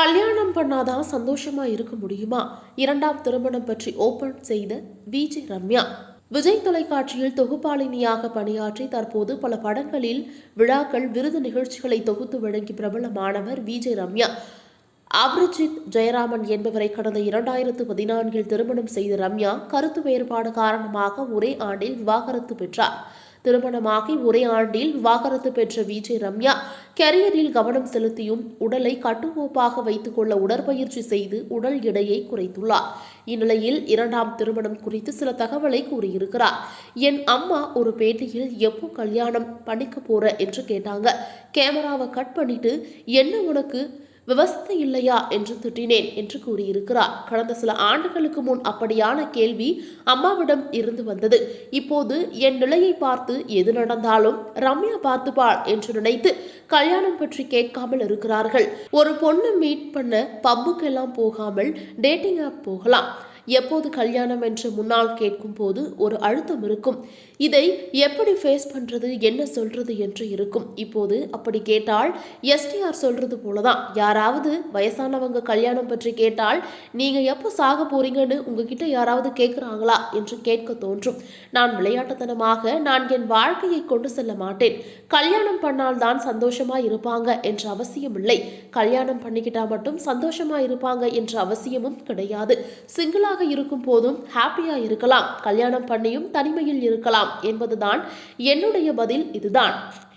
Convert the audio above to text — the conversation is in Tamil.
கல்யாணம் பண்ணாதான் சந்தோஷமா இருக்க முடியுமா? இரண்டாம் திருமணம் பற்றி ஓபன் செய்த விஜய் ரம்யா. விஜய் தொலைக்காட்சியில் தொகுப்பாளினியாக பணியாற்றி தற்போது பல படங்களில் விழாக்கள் விருது நிகழ்ச்சிகளை தொகுத்து வழங்கி பிரபலமானவர் விஜய் ரம்யா. அபிரிஜித் ஜெயராமன் என்பவரை கடந்த இரண்டாயிரத்து பதினான்கில் திருமணம் செய்த ரம்யா கருத்து வேறுபாடு காரணமாக ஒரே ஆண்டில் விவாகரத்து பெற்றார். திருமணமாகி ஒரே ஆண்டில் விவாகரத்து பெற்ற விஜய் ரம்யா கெரியரில் கவனம் செலுத்தியும் உடலை கட்டுக்கோப்பாக வைத்துக் கொள்ள உடற்பயிற்சி செய்து உடல் எடையை குறைத்துள்ளார். இந்நிலையில் இரண்டாம் திருமணம் குறித்து சில தகவலை கூறியிருக்கிறார். என் அம்மா ஒரு பேட்டியில் எப்போ கல்யாணம் பண்ணிக்க போற என்று கேட்டாங்க. கேமராவை கட் பண்ணிட்டு என்ன உனக்கு? விவஸ்தை இல்லையா? என்று திட்டினேன் என்று கூறியிருக்கிறார். கடந்த சில ஆண்டுகளுக்கு முன் அப்படியான கேள்வி அம்மாவிடம் இருந்து வந்தது. இப்போது என் நிலையை பார்த்து எது நடந்தாலும் ரம்யா பார்த்துப்பாள் என்று நினைத்து கல்யாணம் பற்றி கேட்காமல் இருக்கிறார்கள். ஒரு பொண்ணு மீட் பண்ண பப்புக்கெல்லாம் போகாமல் டேட்டிங் ஆப் போகலாம். எப்போது கல்யாணம் என்று முன்னால் கேட்கும் போது ஒரு அழுத்தம் இருக்கும். இதை எப்படி ஃபேஸ் பண்றது என்ன சொல்றது என்று இருக்கும். இப்போது அப்படி கேட்டால் எஸ்டிஆர் சொல்றது போலதான். யாராவது வயசானவங்க கல்யாணம் பற்றி கேட்டால் நீங்க எப்போ சாக போறீங்கன்னு உங்ககிட்ட யாராவது கேட்குறாங்களா என்று கேட்க தோன்றும். நான் விளையாட்டுத்தனமாக நான் என் வாழ்க்கையை கொண்டு செல்ல மாட்டேன். கல்யாணம் பண்ணால் தான் சந்தோஷமா இருப்பாங்க என்ற அவசியம் இல்லை. கல்யாணம் பண்ணிக்கிட்டா மட்டும் சந்தோஷமா இருப்பாங்க என்ற அவசியமும் கிடையாது. சிங்கிளாக இருக்கும் போதும் ஹாப்பியா இருக்கலாம். கல்யாணம் பண்ணியும் தனிமையில் இருக்கலாம் என்பதுதான் என்னுடைய பதில். இதுதான்.